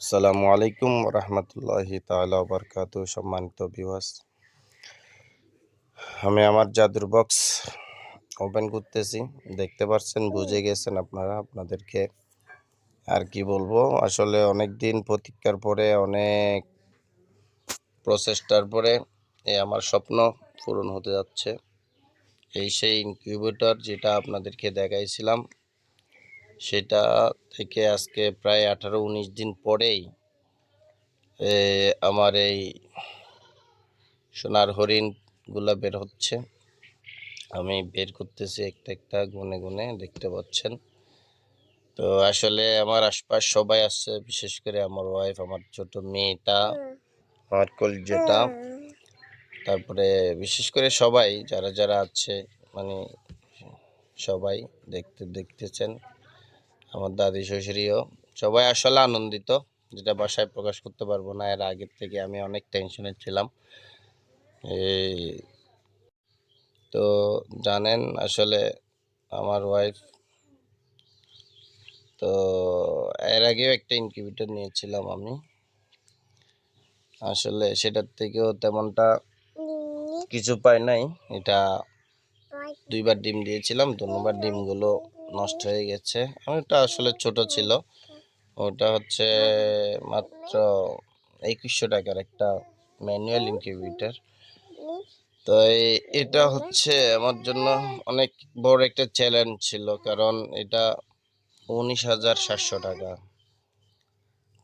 আসসালামু আলাইকুম রহমতুল্লাহি তাআলা বরকাত সম্মানিত বিওয়াস আমি আমার জাদুর বক্স ওপেন করতেছি। দেখতে পাচ্ছেন, বুঝে গেছেন আপনারা, আপনাদেরকে আর কি বলব? আসলে অনেক দিন প্রতীক্ষার পরে, অনেক প্রচেষ্টার পরে এ আমার স্বপ্ন পূরণ হতে যাচ্ছে। এই সেই ইনকিউবেটর যেটা আপনাদেরকে দেখাইছিলাম সেটা থেকে আজকে প্রায় আঠারো উনিশ দিন পরেই আমার এই সোনার হরিণগুলো বের হচ্ছে। আমি বের করতেছি একটা একটা, গুনে গুনে দেখতে পাচ্ছেন। তো আসলে আমার আশপাশ সবাই আছে, বিশেষ করে আমার ওয়াইফ আমার ছোট মেয়েটা, আমার কলজেটা। তারপরে বিশেষ করে সবাই, যারা যারা আছে মানে সবাই দেখতে, দেখতেছেন। আমার দাদি শ্বশুরিও সবাই আসলে আনন্দিত যেটা বাসায় প্রকাশ করতে পারব না। এর আগের থেকে আমি অনেক টেনশনে ছিলাম। এই তো জানেন আসলে আমার ওয়াইফ তো এর আগেও একটা ইনকিউবেটর নিয়েছিলাম আমি। আসলে সেটার থেকেও তেমনটা কিছু পাই নাই। এটা দুইবার ডিম দিয়েছিলাম দুবার ডিমগুলো নষ্ট হয়ে গেছে। ওটা আসলে ছোট ছিল। ওটা হচ্ছে মাত্র একুশশো টাকার একটা ম্যানুয়াল ইনকিউবেটর তো এটা হচ্ছে আমার জন্য অনেক বড় একটা চ্যালেঞ্জ ছিল। কারণ এটা উনিশ হাজার সাতশো টাকা।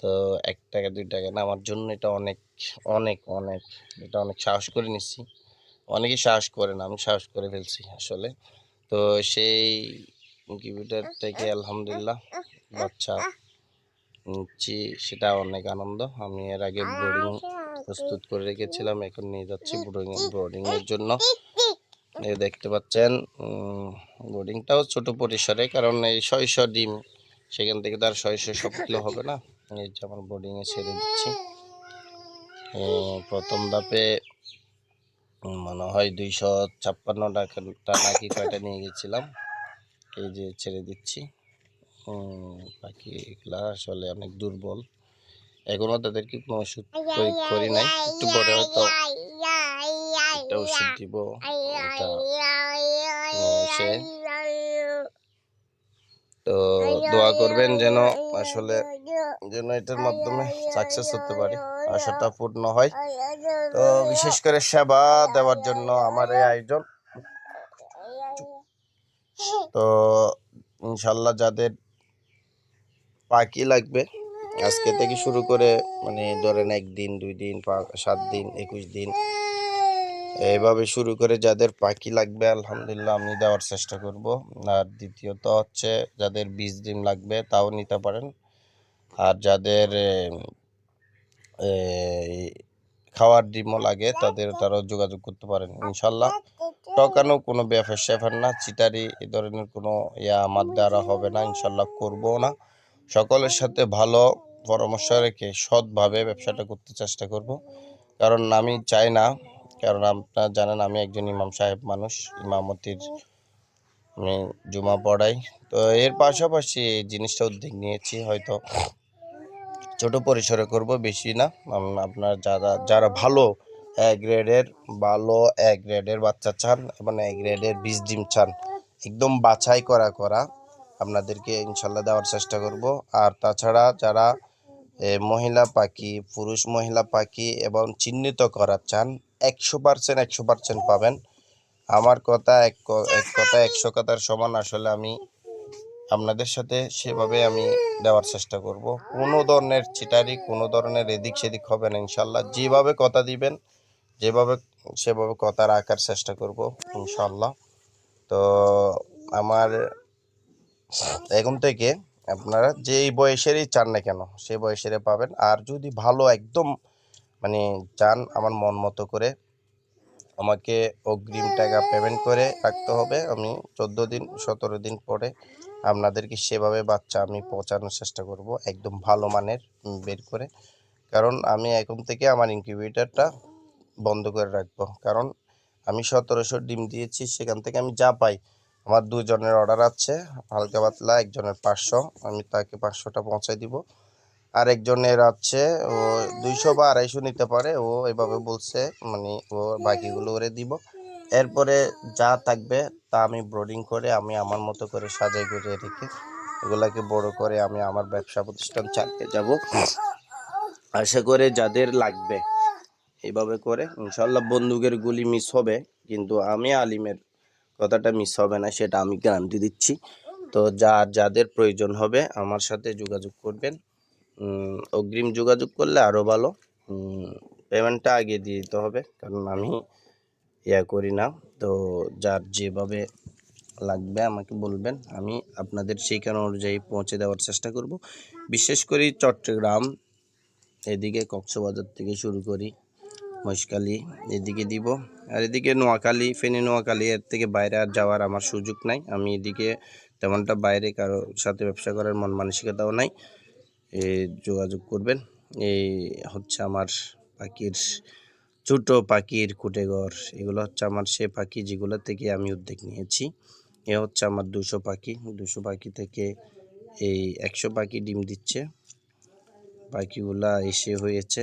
তো এক টাকা, দুই টাকা না, আমার জন্য এটা অনেক অনেক অনেক। এটা অনেক সাহস করে নিচ্ছি অনেকেই সাহস করে না, আমি সাহস করে ফেলছি আসলে। তো সেই ইনকিউবেটর থেকে আলহামদুলিল্লাহ বাচ্চা নিচ্ছি সেটা অনেক আনন্দ। আমি এর আগে বোর্ডিং প্রস্তুত করে রেখেছিলাম এখন নিয়ে যাচ্ছি বোর্ডিং বোর্ডিং এর জন্য। এই দেখতে পাচ্ছেন বোর্ডিংটাও ছোট পরিসরে কারণ এই ছয়শো ডিম সেখান থেকে তার ছয়শো সবগুলো হবে না। এই যে আমার বোর্ডিংয়ে ছেড়ে দিচ্ছি। প্রথম ধাপে মনে হয় দুইশো ছাপ্পান্ন টাকা নাকি কয়টা নিয়ে গেছিলাম। এই যে ছেড়ে দিচ্ছি উম, বাকি এগুলা আসলে অনেক দুর্বল এখনও তাদেরকে কোনো ওষুধ প্রয়োগ করি নাই একটু পরে হয়তো একটা ওষুধ দিব তো দোয়া করবেন যেন আসলে যেন এটার মাধ্যমে সাকসেস হতে পারি আশাটা পূর্ণ হয় তো বিশেষ করে সেবা দেওয়ার জন্য আমার এই আয়োজন তো ইনশাল্লাহ যাদের পাখি লাগবে, আজকে থেকে শুরু করে মানে ধরেন একদিন, দুই দিন সাত দিন, একুশ দিন এইভাবে শুরু করে যাদের পাখি লাগবে, আলহামদুলিল্লাহ আমি দেওয়ার চেষ্টা করব। আর দ্বিতীয়ত হচ্ছে, যাদের বীজ ডিম লাগবে, তাও নিতে পারেন। আর যাদের খাওয়ার ডিমও লাগে, তাদের, তারাও যোগাযোগ করতে পারেন, ইনশাল্লাহ। টকানো কোনো ব্যাপার স্যাপার না, চিটারি এ ধরনের কোনো ইয়া আমার দ্বারা হবে না, ইনশাল্লাহ করব না। সকলের সাথে ভালো পরামর্শ রেখে সৎভাবে ব্যবসাটা করতে চেষ্টা করব। কারণ আমি চাই না, কারণ আপনারা জানেন আমি একজন ইমাম সাহেব মানুষ, ইমামতির আমি জুমা পড়াই। তো এর পাশাপাশি এই জিনিসটা উদ্যোগ নিয়েছি, হয়তো ছোট পরিসরে করব, বেশি না। আপনার যারা যারা ভালো এ গ্রেডের ভালো এ গ্রেডের বাচ্চা চান, এবং এ গ্রেডের বীজ ডিম চান। একদম বাছাই করা করা। আপনাদেরকে ইনশাল্লাহ দেওয়ার চেষ্টা করব। আর তাছাড়া যারা মহিলা পাখি, পুরুষ মহিলা পাখি এবং চিহ্নিত করা চান, একশো পার্সেন্ট একশো পার্সেন্ট পাবেন। আমার কথা এক এক কথা একশো কথার সমান, আসলে আমি আপনাদের সাথে সেভাবে আমি দেওয়ার চেষ্টা করব। কোনো ধরনের চিটারি কোনো ধরনের এদিক সেদিক হবে না, ইনশাল্লাহ। যেভাবে কথা দিবেন যেভাবে, সেভাবে কথা রাখার চেষ্টা করব ইনশাল্লাহ তো আমার, এখন থেকে আপনারা যেই বয়সেরই চান না কেন, সেই বয়সেরই পাবেন। আর যদি ভালো একদম মানে চান আমার মন মতো করে, আমাকে অগ্রিম টাকা পেমেন্ট করে রাখতে হবে। আমি চোদ্দ দিন, সতেরো দিন পরে আপনাদেরকে সেভাবে বাচ্চা আমি পৌঁছানোর চেষ্টা করব, একদম ভালো মানের, বের করে। কারণ আমি এখন থেকে আমার ইনকিউবেটরটা বন্ধ করে রাখব। কারণ আমি সতেরোশো ডিম দিয়েছি, সেখান থেকে আমি যা পাই। আমার দুজনের অর্ডার আছে, হালকা পাতলা, একজনের পাঁচশো, আমি তাকে পাঁচশোটা পৌঁছাই দিব। আরেকজনের আছে, ও দুইশো বা আড়াইশো নিতে পারে, ও এভাবে বলছে মানে ও বাকিগুলো ওরে দিব। এরপরে যা থাকবে, তা আমি ব্রোডিং করে, আমি আমার মতো করে সাজাই করে রেখে, এগুলাকে বড় করে আমি আমার ব্যবসা প্রতিষ্ঠান চালিয়ে যাব। আশা করে যাদের লাগবে। এইভাবে করে। ইনশাল্লাহ বন্দুকের গুলি মিস হবে, কিন্তু আমি আলিমের কথাটা মিস হবে না, সেটা আমি গ্যারান্টি দিচ্ছি। তো যা যাদের প্রয়োজন হবে, আমার সাথে যোগাযোগ করবেন। অগ্রিম যোগাযোগ করলে আরও ভালো। পেমেন্টটা আগে দিয়ে দিতে হবে, কারণ আমি ইয়া করি না। তো যার যেভাবে লাগবে আমাকে বলবেন, আমি আপনাদের সেইখানে অনুযায়ী পৌঁছে দেওয়ার চেষ্টা করব। বিশেষ করে চট্টগ্রাম, এদিকে কক্সবাজার থেকে শুরু করি। মহেশখালী এদিকে দিব। আর এদিকে নোয়াখালী, ফেনী, নোয়াখালী, এর থেকে বাইরে আর যাওয়ার আমার সুযোগ নাই। আমি এদিকে তেমনটা বাইরে কারও সাথে ব্যবসা করার মন মানসিকতাও নাই। এ যোগাযোগ করবেন। এই হচ্ছে আমার পাখির ছোট পাখির কুটেঘর এগুলো হচ্ছে আমার সে পাখি যেগুলো থেকে আমি উদ্যোগ নিয়েছি। এ হচ্ছে আমার দুশো পাখি। দুশো পাখি থেকে এই একশো পাখি ডিম দিচ্ছে। পাখিগুলা এসে হয়েছে।